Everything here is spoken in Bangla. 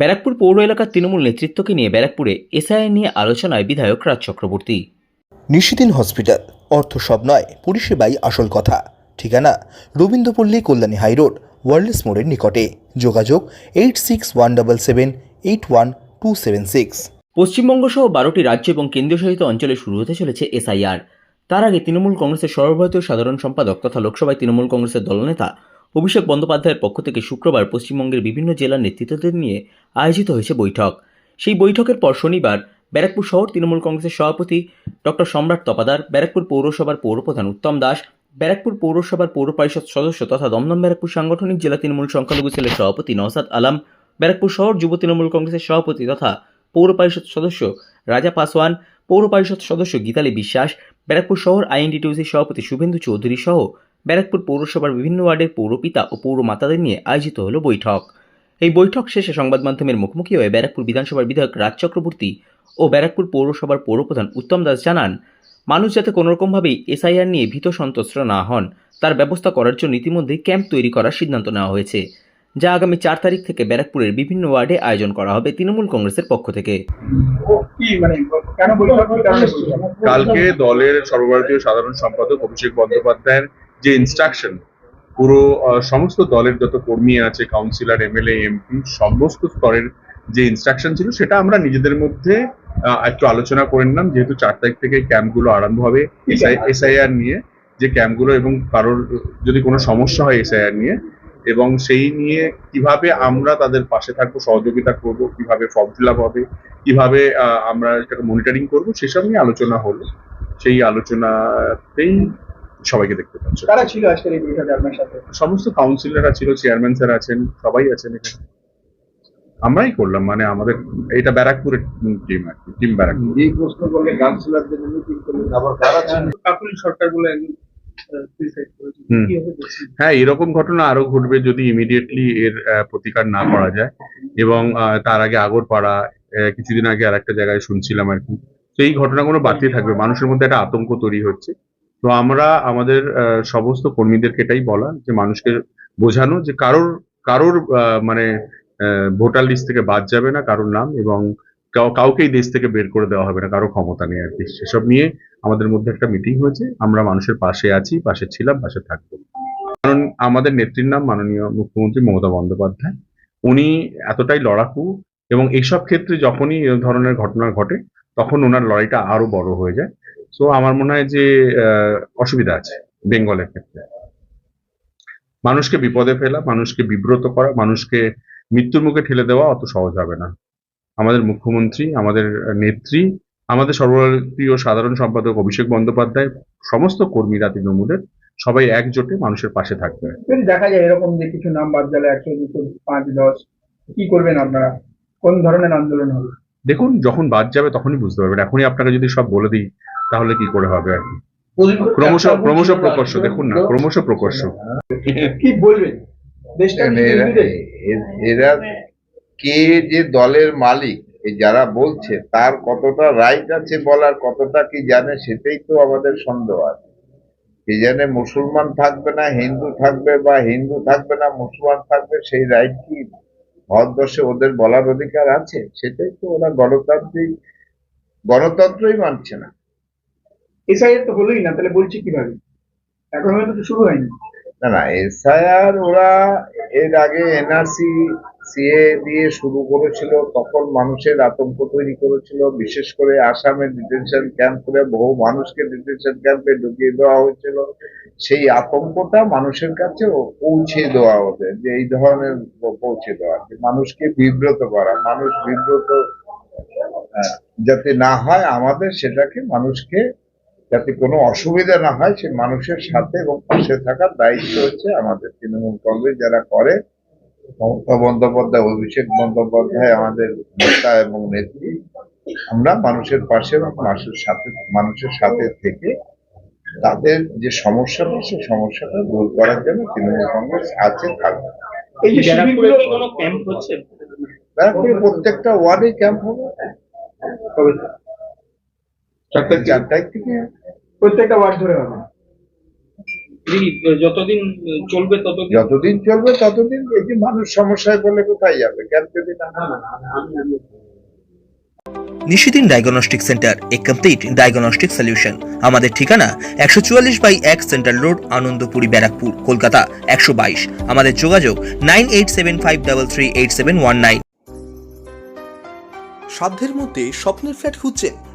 ব্যারাকপুর পৌর এলাকার তৃণমূল নেতৃত্বকে নিয়ে ব্যারাকপুরে এসআইআর নিয়ে আলোচনায় বিধায়ক রাজ চক্রবর্তী। নিশিদিন হসপিটাল অর্থ সব নয় পরিষেবাই আসল কথা। ঠিকানা রবীন্দ্রপল্লী কল্যাণী হাইরোড ওয়ার্ল্ডস মোড়ের নিকটে। যোগাযোগ eight six one double seven eight one two seven six. Paschimbanga সহ বারোটি রাজ্য এবং কেন্দ্রীয় শাসিত অঞ্চলে শুরু হতে চলেছে এসআইআর। তার আগে তৃণমূল কংগ্রেসের সর্বভারতীয় সাধারণ সম্পাদক তথা লোকসভায় তৃণমূল কংগ্রেসের দলনেতা অভিষেক বন্দ্যোপাধ্যায়ের পক্ষ থেকে শুক্রবার পশ্চিমবঙ্গের বিভিন্ন জেলার নেতৃত্বদের নিয়ে আয়োজিত হয়েছে বৈঠক। সেই বৈঠকের পর শনিবার ব্যারাকপুর শহর তৃণমূল কংগ্রেসের সভাপতি ডক্টর সম্রাট তপাদার, ব্যারাকপুর পৌরসভার পৌরপ্রধান উত্তম দাস, ব্যারাকপুর পৌরসভার পৌর পরিষদ সদস্য তথা দমদম ব্যারাকপুর সাংগঠনিক জেলা তৃণমূল সংখ্যালঘু সেলের সভাপতি নওসাদ আলম, ব্যারাকপুর শহর যুব তৃণমূল কংগ্রেসের সভাপতি তথা পৌর পরিষদ সদস্য রাজা পাসওয়ান পৌর পরিষদ সদস্য গীতালি বিশ্বাস, ব্যারাকপুর শহর আইএনডিটিউসির সভাপতি শুভেন্দু চৌধুরী সহ ব্যারাকপুর পৌরসভার বিভিন্ন ওয়ার্ডের পৌরপিতা ও পৌর মাতাদের নিয়ে আয়োজিত হলো বৈঠক। এই বৈঠক শেষে সংবাদ মাধ্যমের মুখোমুখি হয়ে ব্যারাকপুর বিধানসভার বিধায়ক রাজ চক্রবর্তী ও ব্যারাকপুর পৌরসভার পৌরপ্রধান উত্তম দাস জানান মানুষ যাতে কোনোরকমভাবেই এসআইআর নিয়ে ভীত সন্ত্রস্ত না হন তার ব্যবস্থা করার জন্য ইতিমধ্যেই ক্যাম্প তৈরি করার সিদ্ধান্ত নেওয়া হয়েছে যা আগামী চার তারিখ থেকে ব্যারাকপুরের বিভিন্ন ওয়ার্ডে আয়োজন করা হবে তৃণমূল কংগ্রেসের পক্ষ থেকে। কি মানে? কালকে দলের সর্বভারতীয় সাধারণ সম্পাদক অভিষেক বন্দ্যোপাধ্যায়ের যে ইনস্ট্রাকশন পুরো সমস্ত দলের যত কর্মী আছে কাউন্সিলর এমএলএ এমপি সমস্ত স্তরের যে ইনস্ট্রাকশন ছিল সেটা আমরা নিজেদের মধ্যে একটু আলোচনা করে নিলাম। যেহেতু চার তারিখ থেকে ক্যাম্পগুলো আরম্ভ হবে এসআইআর নিয়ে যে ক্যাম্পগুলো এবং কারোর যদি কোনো সমস্যা হয় এসআইআর নিয়ে এবং সেই নিয়ে কীভাবে আমরা তাদের পাশে থাকব সহযোগিতা করব কীভাবে ফর্ম ফিল আপ হবে কীভাবে আহ, আমরা এটাকে মনিটরিং করব সেসব নিয়ে আলোচনা হলো। সেই আলোচনাতেই সবাইকে দেখতে পাচ্ছি কারা ছিল আজকের এই বৈঠকে আপনার সাথে? সমস্ত কাউন্সিলররা ছিল চেয়ারম্যান স্যার আছেন সবাই আছেন এখানে। আমরাই করলাম মানে আমাদের এটা ব্যারাকপুরের টিম আর কি টিম ব্যারাকপুর। এই প্রশ্ন করলে কাউন্সিলরদের মিটিং করলেন আবার কারা ছিল? কাকুলি সরকার বলে একজন। কি হ্যাঁ এরকম ঘটনা আরও ঘটবে যদি ইমিডিয়েটলি এর আহ, প্রতিকার না করা যায়। এবং আহ, তার আগে আগরপাড়া আহ, কিছুদিন আগে আর একটা জায়গায় শুনছিলাম আর কি। তো এই ঘটনাগুলো বাড়তে থাকবে। মানুষের মধ্যে একটা আতঙ্ক তৈরি হচ্ছে। তো আমরা আমাদের সমস্ত কর্মীদেরকে এটাই বলা যে মানুষকে বোঝানো যে কারোর কারোর মানে ভোটার লিস্ট থেকে বাদ যাবে না কারোর নাম এবং কাউকেই দেশ থেকে বের করে দেওয়া হবে না, কারও ক্ষমতা নেই আর কি। সেসব নিয়ে আমাদের মধ্যে একটা মিটিং হয়েছে। আমরা মানুষের পাশে আছি, পাশে ছিলাম, পাশে থাকব। কারণ আমাদের নেত্রীর নাম মাননীয় মুখ্যমন্ত্রী মমতা বন্দ্যোপাধ্যায়। উনি এতটাই লড়াকু এবং এইসব ক্ষেত্রে যখনই এ ধরনের ঘটনা ঘটে, তখন ওনার লড়াইটা আরও বড় হয়ে যায়। সো আমার মনে হয় যে আহ, অসুবিধা আছে বেঙ্গলের ক্ষেত্রে। মানুষকে বিপদে ফেলা মানুষকে বিব্রত করা মানুষকে মৃত্যুর মুখে ঠেলে দেওয়া অত সহজ হবে না। আমাদের মুখ্যমন্ত্রী আমাদের নেত্রী আমাদের সর্বভারতীয় সাধারণ সম্পাদক অভিষেক বন্দ্যোপাধ্যায় সমস্ত কর্মীরা তৃণমূলের সবাই একজোটে মানুষের পাশে থাকবে। যদি দেখা যায় এরকম যে কিছু নাম বাদ গেলে একশো দুশো পাঁচ দশ কি করবেন আপনারা? কোন ধরনের আন্দোলন হবে? দেখুন যখন বাদ যাবে তখনই বুঝতে পারবেন। এখনই আপনাকে যদি সব বলে দিই তাহলে কি করে হবে? আর কি ক্রমশ ক্রমশ প্রকর্ষ দেখুন না ক্রমশ প্রকর্ষ। কি বলবেন? এরা- কে যে দলের মালিক যারা বলছে তার কতটা রাইট আছে বলার কতটা কি জানে সেটাই তো আমাদের সন্দেহ আছে। কি জানে মুসলমান থাকবে না হিন্দু থাকবে বা হিন্দু থাকবে না মুসলমান থাকবে সেই রাইট কি ভারতবর্ষে ওদের বলার অধিকার আছে? সেটাই তো ওরা গণতান্ত্রিক গণতন্ত্রই মানছে না। এসআইআর তো হলোই না তাহলে বলছি কীভাবে? এখন হয়তো শুরু হয়নি। না না এসআইআর ওরা এর আগে এনআরসি সিএ দিয়ে শুরু করেছিল তখন মানুষের আতঙ্ক তৈরি করেছিল বিশেষ করে আসামে ডিটেনশন ক্যাম্প করে বহু মানুষকে ডিটেনশন ক্যাম্পে ঢুকিয়ে দেওয়া হয়েছিল। সেই আতঙ্কটা মানুষের কাছে পৌঁছে দেওয়া হবে যে এই ধরনের পৌঁছে দেওয়া মানুষকে বিব্রত করা মানুষ বিব্রত আহ, যাতে না হয় আমাদের সেটাকে মানুষকে যাতে কোনো অসুবিধা না হয় সে মানুষের সাথে এবং পাশে থাকার দায়িত্ব হচ্ছে আমাদের তৃণমূল কংগ্রেস যারা করে। মমতা বন্দ্যোপাধ্যায় অভিষেক বন্দ্যোপাধ্যায় আমাদের নেতা এবং নেত্রী। আমরা মানুষের পাশে এবং মানুষের সাথে মানুষের সাথে থেকে তাদের যে সমস্যাটা সেই সমস্যাটা দূর করার জন্য তৃণমূল কংগ্রেস আছে থাকবে। এই যে শিবিরগুলো কোনো ক্যাম্প হচ্ছে? তারপরে প্রত্যেকটা ওয়ার্ডে ক্যাম্প হবে? চারটায় চারটায় থেকে? প্রত্যেকটা ওয়ার্ড ধরে হবে। যতদিন চলবে ততদিন যতদিন চলবে ততদিন এই মানুষ সমস্যায় পড়লে কোথায় যাবে? কেন যদি না নিশিদিন ডায়াগনস্টিক সেন্টার এ কমপ্লিট ডায়াগনস্টিক সলিউশন আমাদের ঠিকানা একশো চুয়াল্লিশ বাই এক সেন্ট্রাল রোড আনন্দপুরি ব্যারাকপুর কলকাতা একশো বাইশ। আমাদের যোগাযোগ nine eight seven five double three eight seven one nine. সাধ্যের মধ্যে স্বপ্নের ফ্ল্যাট খুঁজছেন